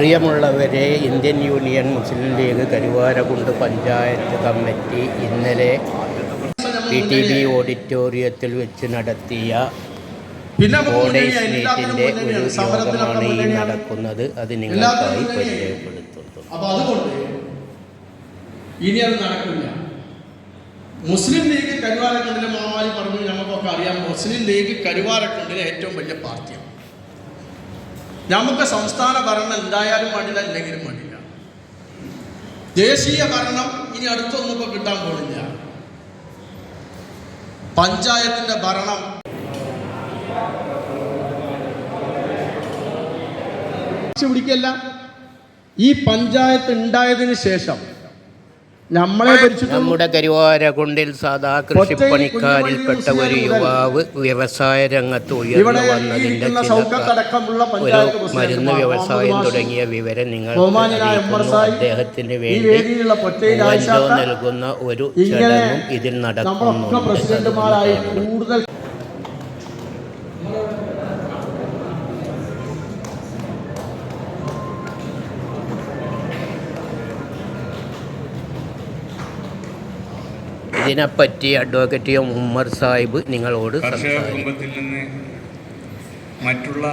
പ്രിയമുള്ളവരെ Indian Union Muslim League Karuvarakundu panchayat committee ഇന്നലെ P T B ഓഡിറ്റോറിയത്തിൽ വെച്ച് നടത്തിയ എല്ലാത്തിനും മീറ്റിന്റെ ഒരു. യോഗമാണ് ഈ നടക്കുന്നത്. അത് നിങ്ങൾക്കായി പരിചയപ്പെടുത്തുന്നു. ഇനി അത് നടക്കില്ല. മുസ്ലിം ലീഗ് കരുവാരക്കുണ്ടിലെ മാമാലി പറഞ്ഞു നമുക്കൊക്കെ അറിയാം മുസ്ലിം ലീഗ് കരുവാരക്കുണ്ടിലെ ഏറ്റവും വലിയ പാർട്ടിയാണ്. നമുക്ക് സംസ്ഥാന ഭരണം എന്തായാലും വേണ്ടില്ല ഇല്ലെങ്കിലും വേണ്ടില്ല ദേശീയ ഭരണം ഇനി അടുത്തൊന്നും ഇപ്പൊ കിട്ടാൻ പോകുന്നില്ല പഞ്ചായത്തിന്റെ ഭരണം. പിടിക്കല്ല. ഈ പഞ്ചായത്ത് ഉണ്ടായതിനു ശേഷം നമ്മളെ നമ്മുടെ കരുവാരകുണ്ടിൽ സാധാ കൃഷിപ്പണിക്കാരിൽപ്പെട്ട ഒരു യുവാവ് വ്യവസായ രംഗത്ത് ഉയർന്നു വന്നതിന്റെ വന്നതിന്റെ ഒരു മരുന്ന് വ്യവസായം തുടങ്ങിയ വിവരം നിങ്ങൾ അദ്ദേഹത്തിന് വേണ്ടി നൽകുന്ന ഒരു ചടങ്ങും ഇതിൽ നടക്കുന്നു നടക്കുന്നുണ്ട്. ഇതിനെപ്പറ്റി അഡ്വക്കേറ്റ് ഉമ്മർ സാഹിബ് നിങ്ങളോട് കുടുംബത്തിൽ നിന്ന് മറ്റുള്ള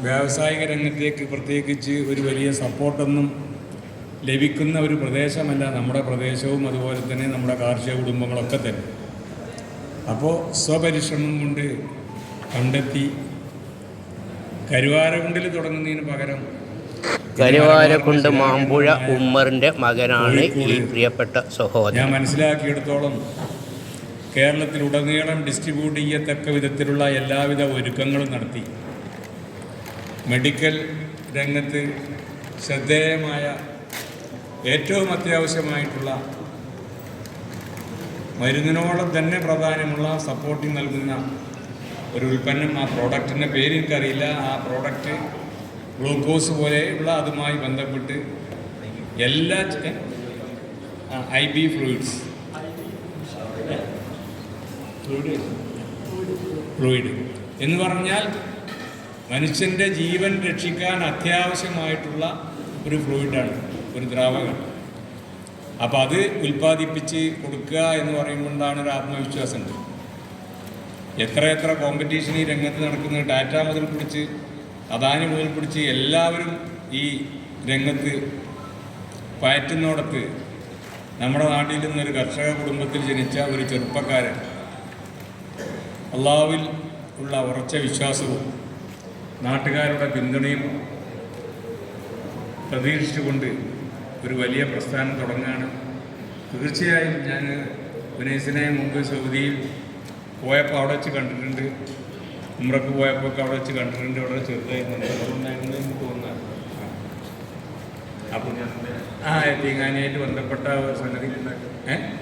വ്യാവസായിക രംഗത്തേക്ക് പ്രത്യേകിച്ച് ഒരു വലിയ സപ്പോർട്ടൊന്നും ലഭിക്കുന്ന ഒരു പ്രദേശമല്ല നമ്മുടെ പ്രദേശവും അതുപോലെ തന്നെ നമ്മുടെ കാർഷിക കുടുംബങ്ങളൊക്കെ തന്നെ. അപ്പോൾ സ്വപരിശ്രമം കൊണ്ട് കണ്ടെത്തി കരുവാരകുണ്ടിൽ തുടങ്ങുന്നതിന് പകരം കരുവാരക്കുണ്ട് മാമ്പുഴ ഉമ്മറിന്റെ മകനാണ് ഈ പ്രിയപ്പെട്ട സഹോദരൻ. ഞാൻ മനസ്സിലാക്കിയെടുത്തോളം കേരളത്തിൽ കേരളത്തിലുടനീളം ഡിസ്ട്രിബ്യൂട്ട് ചെയ്യത്തക്ക വിധത്തിലുള്ള എല്ലാവിധ ഒരുക്കങ്ങളും നടത്തി. മെഡിക്കൽ രംഗത്ത് ശ്രദ്ധേയമായ ഏറ്റവും അത്യാവശ്യമായിട്ടുള്ള മരുന്നിനോളം തന്നെ പ്രാധാന്യമുള്ള സപ്പോർട്ടിങ് നൽകുന്ന ഒരു ഉൽപ്പന്നം ആ പ്രോഡക്റ്റിന്റെ പേര് എനിക്കറിയില്ല. ആ പ്രോഡക്റ്റ് ഗ്ലൂക്കോസ് പോലെയുള്ള അതുമായി ബന്ധപ്പെട്ട് എല്ലാ ഐ ബി ഫ്ലൂയിഡ്സ്. ഫ്ലൂയിഡ്? എന്ന് പറഞ്ഞാൽ മനുഷ്യന്റെ ജീവൻ രക്ഷിക്കാൻ അത്യാവശ്യമായിട്ടുള്ള ഒരു ഫ്ലൂയിഡാണ് ഒരു ദ്രാവകം. അപ്പോൾ അത് ഉൽപ്പാദിപ്പിച്ച് കൊടുക്കുക എന്ന് പറയുമ്പോഴാണ് ഒരു ആത്മവിശ്വാസമുണ്ട് എത്ര എത്ര കോമ്പറ്റീഷൻ ഈ രംഗത്ത് നടക്കുന്നത്? ടാറ്റ മുതൽ പിടിച്ച് അദാനി മുതൽ പിടിച്ച് എല്ലാവരും ഈ രംഗത്ത് പയറ്റുന്നോടത്ത് നമ്മുടെ നാട്ടിൽ നിന്നൊരു കർഷക കുടുംബത്തിൽ ജനിച്ച ഒരു ചെറുപ്പക്കാരൻ അള്ളാവിൽ ഉള്ള ഉറച്ച വിശ്വാസവും നാട്ടുകാരുടെ പിന്തുണയും പ്രതീക്ഷിച്ചുകൊണ്ട് ഒരു വലിയ പ്രസ്ഥാനം തുടങ്ങുകയാണ് തീർച്ചയായും ഞാൻ ഉനൈസിനെ മുമ്പ് സൗദിയിൽ പോയപ്പോൾ അവിടെ വെച്ച് കണ്ടിട്ടുണ്ട്. ഉമ്രക്ക് പോയപ്പോൾ അവിടെ വെച്ച് കണ്ടിട്ടുണ്ട് അവിടെ ചെറുതായിരുന്നു അതുകൊണ്ടായിരുന്നു ആ ബന്ധപ്പെട്ട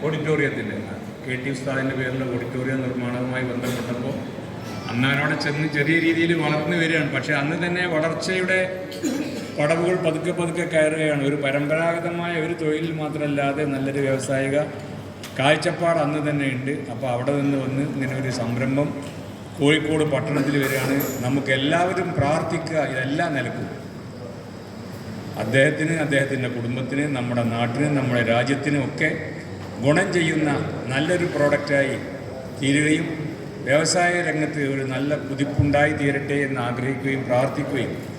ഓഡിറ്റോറിയത്തിന്റെ. കെ ടി ഉസ്താദിന്റെ പേരിലുള്ള ഓഡിറ്റോറിയം നിർമ്മാണവുമായി ബന്ധപ്പെട്ടപ്പോൾ അന്നാനോടെ ചെന്ന് ചെറിയ രീതിയിൽ വളർന്നു വരികയാണ്. പക്ഷേ അന്ന് തന്നെ വളർച്ചയുടെ പടവുകൾ പതുക്കെ പതുക്കെ കയറുകയാണ്. ഒരു പരമ്പരാഗതമായ ഒരു തൊഴിൽ മാത്രമല്ലാതെ നല്ലൊരു വ്യാവസായിക കാഴ്ചപ്പാട് അന്ന് തന്നെ ഉണ്ട്. അപ്പോൾ അവിടെ നിന്ന് വന്ന് ഇങ്ങനെ ഒരു സംരംഭം കോഴിക്കോട് പട്ടണത്തിൽ വരികയാണ്. നമുക്ക് എല്ലാവരും പ്രാർത്ഥിക്കുക ഇതെല്ലാം നിലക്കും. അദ്ദേഹത്തിന് അദ്ദേഹത്തിന്റെ കുടുംബത്തിന് നമ്മുടെ നാട്ടിന് നമ്മുടെ രാജ്യത്തിനും ഒക്കെ ഗുണം ചെയ്യുന്ന നല്ലൊരു പ്രോഡക്റ്റായി തീരുകയും വ്യവസായ രംഗത്ത് ഒരു നല്ല കുതിപ്പുണ്ടായി തീരട്ടെ എന്ന് ആഗ്രഹിക്കുകയും പ്രാർത്ഥിക്കുകയും